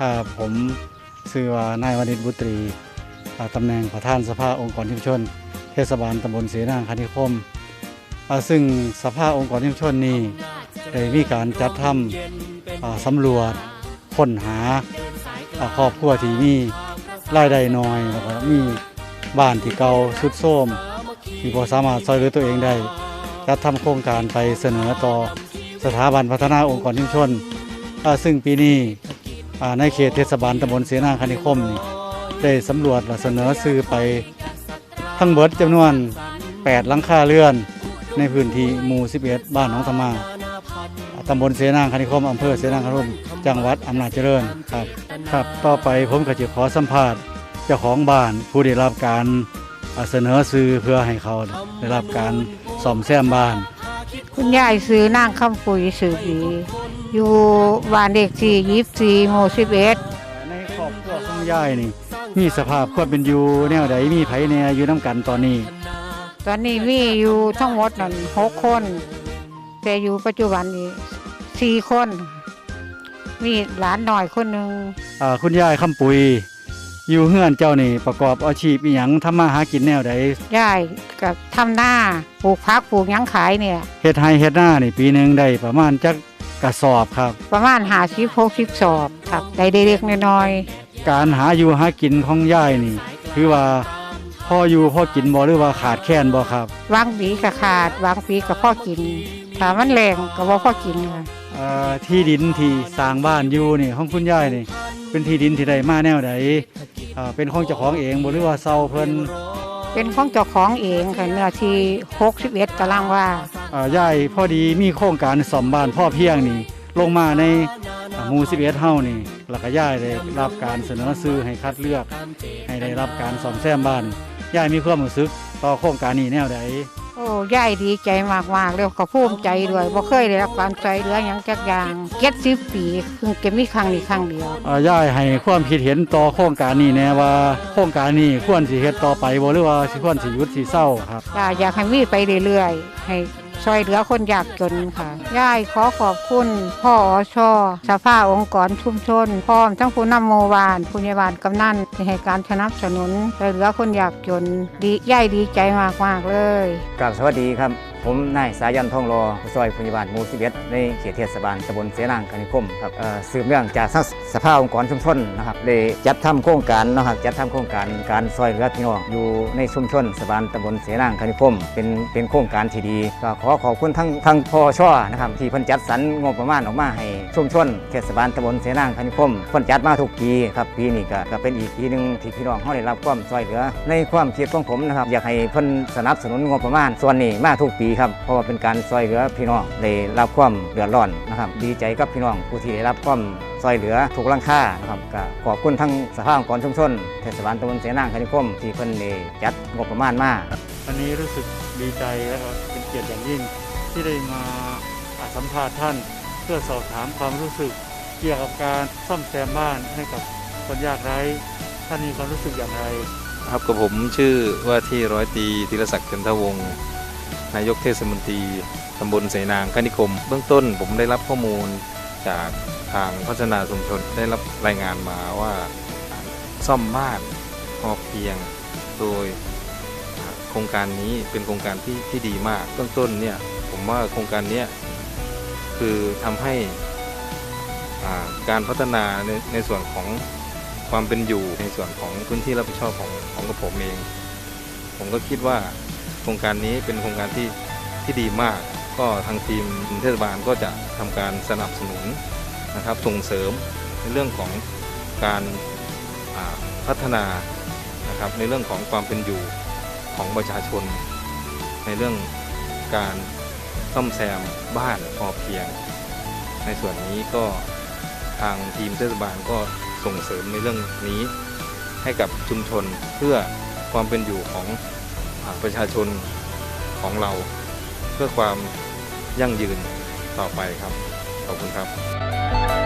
ครับผมชื่อว่านายวณิชบุตรีอ่าตำแหน่งประธานสภาองค์กรชุมชน เทศบาลตำบลเสนาคณิคม ซึ่งสภาองค์กรชุมชนนี้ได้มีการจัดทำอ่าสำรวจค้นหาครอบครัวที่มีรายได้น้อยแล้วก็มีบ้านที่เก่าสุดโทรมที่บ่สามารถช่วยเหลือตัวเองได้จัดทำโครงการไปเสนอต่อสถาบันพัฒนาองค์กรชุมชน ซึ่งปีนี้ ในเขตเทศบาลตำบลเสนาคณิคมนี่ได้สำรวจและเสนอซื้อไปทั้งเบิดจำนวน 8 หลังคาเรือน ในพื้นที่หมู่ 11 บ้านหนองธรรมาตำบลเสนาคณิคมอำเภอเสนาคณิคม จังหวัดอำนาจเจริญครับครับ ต่อไปผมก็จะขอสัมภาษณ์เจ้าของบ้านผู้ได้รับการเสนอซื้อเพื่อให้เขาได้รับการซ่อมแซมบ้าน คุณยายซื้อนางคำปุ๋ยสืบดี อยู่บ้านเด็กที่ยิบสี่หมู่สิบเอ็ดในครอบครัวของยายนี่ มีสภาพความเป็นอยู่แนวใดมีไผแหน่อยู่น้ำกันตอนนี้ ตอนนี้มีอยู่ทั้งหมดนั่นหกคน แต่อยู่ปัจจุบันนี้สี่คน มีหลานหน่อยคนหนึ่ง อ่าคุณยายคำปุย อยู่เฮือนเจ้านี่ประกอบอาชีพอีหยังทำมาหากินแนวใดยายกับทำหน้าปลูกพักปลูกหยังขายเนี่ย เฮ็ดไร่เฮ็ดหน้านี่ปีหนึงได้ประมาณจักกระสอบครับ ประมาณหาสิบหกสิบสอบครับได้เล็กๆน้อยการหาอยู่หากินของยายนี่ คือว่าพ่ออยู่พ่อกินบ่หรือว่าขาดแคลนบ่ครับๆวางปีก็ขาดวางปีก็พ่อกินถ้ามันแรงก็บ่พ่อกินค่ะ เอ่อที่ดินที่สร้างบ้านอยู่นี่ของคุณยายนี่ เป็นที่ดินที่ได้มาแนวใดอ่าเป็นของเจ้าของเองบ่หรือว่าเซาเพิ่นเป็นของเจ้าของเองค่ะเนื้อที่หกสิบเอ็ดตารางว่าอ่ายายพอดีมีโครงการซ่อมบ้านพ่อเพียงนี่ลงมาในอ่าหมู่11เฮานี่แล้วก็ยายได้รับการเสนอซื้อให้คัดเลือก ให้ได้รับการซ่อมแซมบ้านยายมีความรู้สึกต่อโครงการนี้แนวใด โอ้ยายดีใจมากๆเลยก็ภูมิใจด้วยบ่เคยได้รับการช่วยเหลือหยังจักอย่างเจ็ดสิบปีเพิ่งจะมีครั้งนี้ครั้งเดียว อ่ายายให้ความคิดเห็นต่อโครงการนี้แน่ว่าโครงการนี้ควรสิเฮ็ดต่อไปบ่หรือว่าสิควรสิหยุดสิเศร้าครับยายอยากให้มีไปเรื่อยๆให้ ช่วยเหลือคนยากจนค่ะยายขอขอบคุณพ่ออชอสภาองค์กรชุมชน พร้อมทั้งผู้นำโมวานผู้ใหญ่บ้านกำนันที่ให้การสนับสนุนช่วยเหลือคนยากจนดียายดีใจมากมากเลยกราบสวัสดีครับ ผมนายสายันทองรอผู้ซอยพยาบาลมู่11ในเขตเทศบาลตำบลเสนางคณิคมครับสืบเนื่องจากสภาองค์กรชุมชนนะครับได้จัดทำโครงการนะครับจัดทำโครงการการซอยเหลือพี่น้องอยู่ในชุมชนสบานตำบลเสนางคณิคม เป็นเป็นโครงการที่ดีก็ขอขอบคุณทั้งทั้งพอช่อนะครับที่เพิ่นจัดสรรงบประมาณออกมาให้ชุมชนเทศบาลตำบลเสนางคณิคมเพิ่นจัดมาทุกปีครับปีนี้ก็ก็เป็นอีกปีหนึ่งที่พี่น้องเขาได้รับความซอยเหลือ ในความคิดของผมนะครับอยากให้เพิ่นสนับสนุนงบประมาณส่วนนี้มาทุกปีครับ เพราะว่าเป็นการซอยเหลือพี่น้องได้รับความเดือดร้อนนะครับ ดีใจกับพี่น้องผู้ที่ได้รับความซอยเหลือถูกลังค่านะครับก็ขอบคุณทั้งสภาองค์กรชุมชนเทศบาลตำบลเสนางคณิคมที่เพิ่นได้จัดงบประมาณมาวันนี้รู้สึกดีใจและก็เป็นเกียรติอย่างยิ่งที่ได้มาอ่าสัมภาษณ์ท่าน เพื่อสอบถามความรู้สึกเกี่ยวกับการซ่อมแซมบ้านให้กับคนยากไร้ท่านมีความรู้สึกอย่างไร ครับกับผมชื่อว่าที่ร้อยตรีธีรศักดิ์เกันทวงศ์ นายกเทศมนตรีตำบลเสนางคณิคม เบื้องต้นผมได้รับข้อมูลจากทางพัฒนาชุมชนได้รับรายงานมาว่าซ่อมบ้านพอเพียงโดยโครงการนี้เป็นโครงการที่ที่ดีมากเบื้องต้นเนี่ยผมว่าโครงการนี้คือทำให้การพัฒนาในในส่วนของความเป็นอยู่ในส่วนของพื้นที่รับผิดชอบของของกระผมเอง ผมก็คิดว่า โครงการนี้เป็นโครงการที่ที่ดีมาก ก็ทางทีมเทศบาลก็จะทำการสนับสนุนนะครับส่งเสริมในเรื่องของการพัฒนานะครับในเรื่องของความเป็นอยู่ของประชาชน ในเรื่องการซ่อมแซมบ้านพอเพียง ในส่วนนี้ก็ทางทีมเทศบาลก็ส่งเสริมในเรื่องนี้ให้กับชุมชนเพื่อความเป็นอยู่ของ ประชาชนของเราเพื่อความยั่งยืนต่อไปครับ ขอบคุณครับ